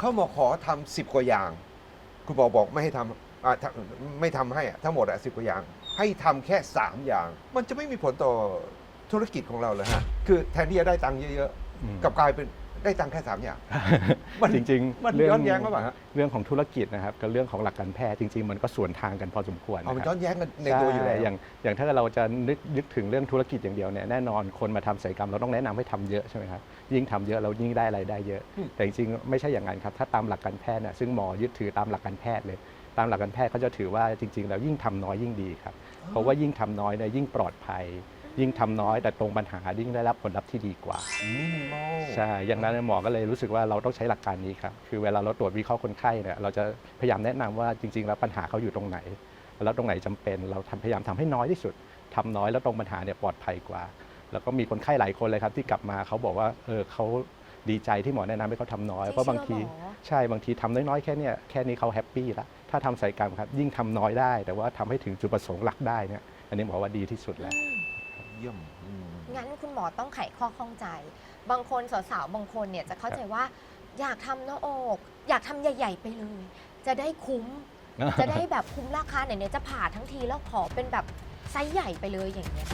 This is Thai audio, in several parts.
เขามาขอทำสิบกว่าอย่าง คุณหมอบอกไม่ให้ทำอ่าทำไม่ทำให้อะทั้งหมดอะสิบกว่าอย่าง ให้ทำแค่สามอย่าง มันจะไม่มีผลต่อธุรกิจของเราเลยฮะคือแทนที่จะได้ตังค์เยอะอืมๆกลับกลายเป็น ได้ตังค์แค่สามอย่าง มันจริงมันเรื่ย้อนแย้งหรือเปล่าฮะเรื่องของธุรกิจนะครับกับเรื่องของหลักการแพทย์จริง ๆ มันก็สวนทางกันพอสมควรเอามันนะคย้รัอบนแย้งกันในตัวอยู่แล้วใช่อย่างอย่างถ้าเราจะนึกนึกถึงเรื่องธุรกิจอย่างเดียวเนี่ยแน่นอนคนมาทำศัลยกรรมเราต้องแนะนำให้ทำเยอะใช่ไหมครับยิ่งทำเยอะเรายิ่งได้รายได้เยอะอืมแต่จริงๆไม่ใช่อย่างนั้นครับถ้าตามหลักการแพทย์เนี่ยซึ่งหมอยึดถือตามหลักการแพทย์เลย ตามหลักการแพทย์เขาจะถือว่าจริง ๆ แล้วยิ่งทำน้อยยิ่งดีครับเพราะว่ายิ่งทำน้อยเนี่ยยิ่งปลอดภัย ยิ่งทำน้อยแต่ตรงปัญหายิ่งได้รับผลลัพธ์ที่ดีกว่า มินิมอลใช่ อย่างนั้นหมอก็เลยรู้สึกว่าเราต้องใช้หลักการนี้ครับ คือเวลาเราตรวจวิเคราะห์คนไข้เนี่ย เราจะพยายามแนะนำว่าจริง ๆ แล้วปัญหาเขาอยู่ตรงไหน แล้วตรงไหนจำเป็น เราทำพยายามทำให้น้อยที่สุดทำน้อยแล้วตรงปัญหาเนี่ยปลอดภัยกว่า แล้วก็มีคนไข้หลายคนเลยครับที่กลับมาเขาบอกว่า เออเขาดีใจที่หมอแนะนำให้เขาทำน้อย เพราะบางทีจริงๆเหรอหมอ ใช่ บางทีทำน้อยๆแค่เนี้แค่นี้เขาแฮปปี้ละ ถ้าทำศัลยกรรมครับยิ่งทำน้อยได้ แต่ว่าทำให้ถึงจุดประสงค์หลักได้เนี่ย อันนี้หมอว่าดีที่สุดแล้ว เยี่ยมอืม งั้นคุณหมอต้องไขข้อข้องใจ บางคนสาวๆ บางคนเนี่ยจะเข้าใจว่า อยากทำหน้าอก อยากทำใหญ่ ๆ ไปเลย จะได้คุ้ม จะได้แบบคุ้มราคาไหนๆจะผ่าทั้งทีแล้วขอเป็นแบบไซส์ใหญ่ไปเลยอย่างเงี้ย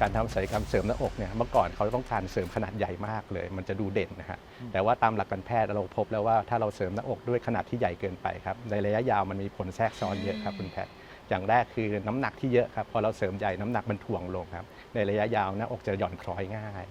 การทำศัลยกรรมเสริมหน้าอกเนี่ยเมื่อก่อนเขาต้องการเสริมขนาดใหญ่มากเลย มันจะดูเด่นนะฮะแต่ว่าตามหลักการแพทย์เราพบแล้วว่าถ้าเราเสริมหน้าอกด้วยขนาดที่ใหญ่เกินไปครับในระยะยาวมันมีผลแทรกซ้อนเยอะครับคุณแพทย์ อย่างแรกคือน้ำหนักที่เยอะครับพอเราเสริมใหญ่น้ำหนักมันถ่วงลงครับในระยะยาวหน้าอกจะหย่อนคล้อยง่าย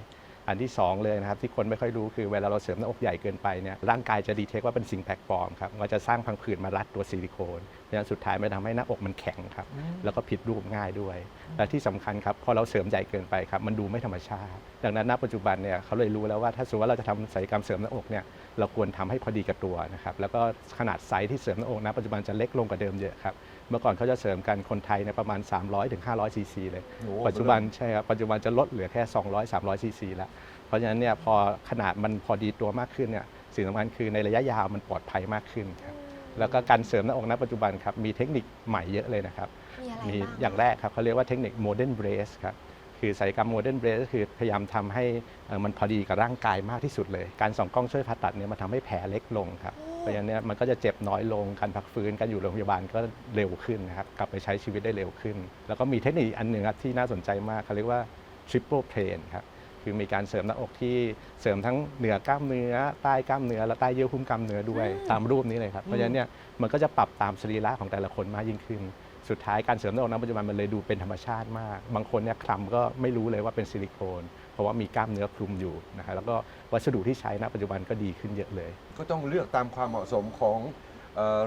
อันที่สองเลยนะครับที่คนไม่ค่อยรู้คือเวลาเราเสริมหน้าอกใหญ่เกินไปเนี่ยร่างกายจะดีเทคว่าเป็นสิ่งแปลกปลอมครับมันก็จะสร้างพังผืดมารัดตัวซิลิโคนเพราะฉะนั้นสุดท้ายมันทำให้หน้าอกมันแข็งครับแล้วก็ผิดรูปง่ายด้วย และที่สำคัญครับพอเราเสริมใหญ่เกินไปครับมันดูไม่ธรรมชาติ ดังนั้นณปัจจุบันเนี่ยเขาเลยรู้แล้วว่าถ้าสมมติว่าเราจะทำศัลยกรรมเสริมหน้าอกเนี่ยเราควรทำให้พอดีกับตัวนะครับแล้วก็ขนาดไซส์ที่เสริมหน้าอกณปัจจุบันจะเล็กลงกว่าเดิมเยอะครับเมื่อก่อนเขาจะเสริมกันคนไทยเนี่ยประมาณ 300-500ถึง500ซีซีเลยโอ้ปัจจุบันใช่ครับปัจจุบันจะลดเหลือแค่ 200 300ซีซีแล้วเพราะฉะนั้นเนี่ยพอขนาดมันพอดีตัวมากขึ้นเนี่ยสิ่งสำคัญคือในระยะยาวมันปลอดภัยมากขึ้นครับแล้วก็การเสริมหน้าอกณปัจจุบันครับมีเทคนิคใหม่เยอะเลยนะครับมีอะไรมีบ้างอย่างแรกครับเขาเรียกว่าเทคนิค modern brace ครับคือศัลยกรรม modern brace ก็คือพยายามทำให้เอ่อมันพอดีกับร่างกายมากที่สุดเลย การส่องกล้องช่วยผ่าตัดเนี่ยมันทำให้แผลเล็กลงครับ เพราะฉะนั้นเนี่ยมันก็จะเจ็บน้อยลง การพักฟื้น การอยู่โรงพยาบาลก็เร็วขึ้นนะครับ กลับไปใช้ชีวิตได้เร็วขึ้น แล้วก็มีเทคนิคอีกอันหนึ่งครับที่น่าสนใจมากเขาเรียกว่า triple plane ครับ คือมีการเสริมหน้าอกที่เสริมทั้งเหนือกล้ามเนื้อใต้กล้ามเนื้อและใต้เยื่อหุ้มกล้ามเนื้อด้วยตามรูปนี้เลยครับเพราะฉะนั้นเนี่ยมันก็จะปรับตามสรีระของแต่ละคนมากยิ่งขึ้น สุดท้ายการเสริมหน้าอกณปัจจุบันมันเลยดูเป็นธรรมชาติมาก บางคนเนี่ยคลำก็ไม่รู้เลยว่าเป็นซิลิโคน เพราะว่ามีกล้ามเนื้อคลุมอยู่นะครับแล้วก็วัสดุที่ใช้ณปัจจุบันก็ดีขึ้นเยอะเลย ก็ต้องเลือกตามความเหมาะสมของเอ่อ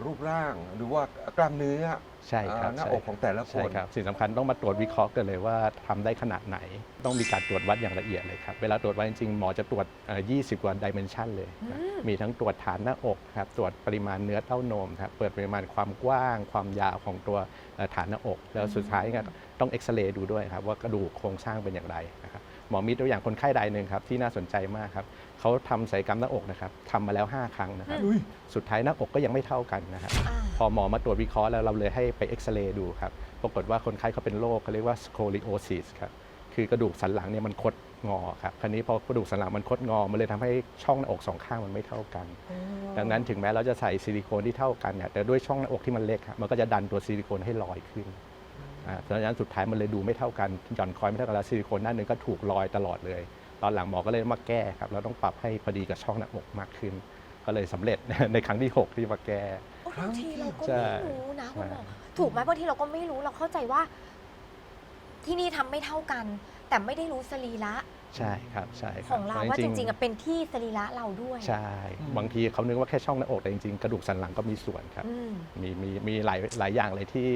รูปร่างหรือว่ากล้ามเนื้อใช่ครับอ่าหน้าใช่อกของแต่ละคใช่นครับสิ่งสำคัญต้องมาตรวจวิเคราะห์กันเลยว่าทำได้ขนาดไหน ต้องมีการตรวจวัดอย่างละเอียดเลยครับ เวลาตรวจวัดจริงๆหมอจะตรวจเอ่อ20 กว่าดิเมนชันเลยนะมีทั้งตรวจฐานหน้าอกครับตรวจปริมาณเนื้อเต้านมครับเปิดปริมาณความกว้าง ความยาวของตัวเอ่อฐานหน้าอก แล้วสุดท้ายเนี่ยต้องเอ็กซเรย์ดูด้วยครับว่ากระดูกโครงสร้างเป็นอย่างไรนะครับ หมอมีตัวอย่างคนไข้รายหนึ่งครับที่น่าสนใจมากครับเขาทำศัลยกรรมหน้าอกนะครับทำมาแล้ว 5 ครั้งนะครับอุ้ยสุดท้ายหน้าอกก็ยังไม่เท่ากันนะครับอ่าพอหมอมาตรวจวิเคราะห์แล้วเราเลยให้ไปเอ็กซเรย์ดูครับปรากฏว่าคนไข้เขาเป็นโรคเขาเรียกว่าสโคลิโอซิสครับคือกระดูกสันหลังเนี่ยมันคดงอครับคราวนี้พอกระดูกสันหลังมันคดงอ มันเลยทำให้ช่องหน้าอกสองข้างมันไม่เท่ากัน ดังนั้นถึงแม้เราจะใส่ซิลิโคนที่เท่ากันเนี่ยแต่ด้วยช่องหน้าอกที่มันเล็กครับมันก็จะดันตัวซิลิโคนให้ลอยขึ้นอ่า เพราะฉะนั้นสุดท้ายมันเลยดูไม่เท่ากันหย่อนคอยไม่เท่ากันแล้วซิลิโคนด้านหนึ่งก็ถูกลอยตลอดเลย ตอนหลังหมอก็เลยมาแก้ครับเราต้องปรับให้พอดีกับช่องหน้าอกมากขึ้น ก็เลยสำเร็จในครั้งที่หกที่มาแก้โอ้บางทีเราก็ใช่ไม่รู้นะคุณหมอใช่ถูกไหมบางทีเราก็ไม่รู้เราเข้าใจว่า ที่นี่ทำไม่เท่ากัน แต่ไม่ได้รู้สรีระใช่ครับใช่คขรับองเราพะว่าจริงๆอะเป็นที่สรีระเราด้วยใช่อืมบางทีเขานึกว่าแค่ช่องหน้าอกแต่จริงๆ กระดูกสันหลังก็มีส่วนครับอืมมีมีมีหลายหลายอย่างเลยที่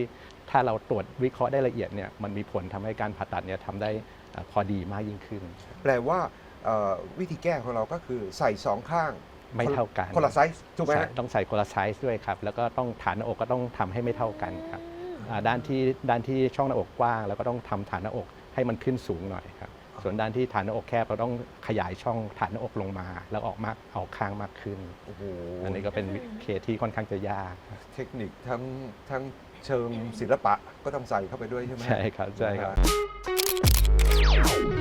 ถ้าเราตรวจวิเคราะห์ได้ละเอียดเนี่ยมันมีผลทำให้การผ่าตัดเนี่ยทำได้เอ่อพอดีมากยิ่งขึ้น แปลว่าเอ่อวิธีแก้ของเราก็คือใส่สองข้างไม่เท่ากันคนละไซส์ถูกไหมใช่ฮะต้องใส่คนละไซส์ด้วยครับ แล้วก็ต้องฐานหน้าอกก็ต้องทำให้ไม่เท่ากันครับอ่าด้านที่ด้านที่ช่องหน้าอกกว้าง แล้วก็ต้องทำฐานหน้าอกให้มันขึ้นสูงหน่อยครับส่วนด้านที่ฐานหน้าอกแคบเราต้องขยายช่องฐานหน้าอกลงมา แล้วออกมากออกข้างมากขึ้นโอ้โหอันนี้ก็เป็นเคสที่ค่อนข้างจะยาก เทคนิคทั้งทั้ง เชิงศิลปะก็ต้องใส่เข้าไปด้วยใช่ไหม ใช่ครับใช่ครับนะฮะ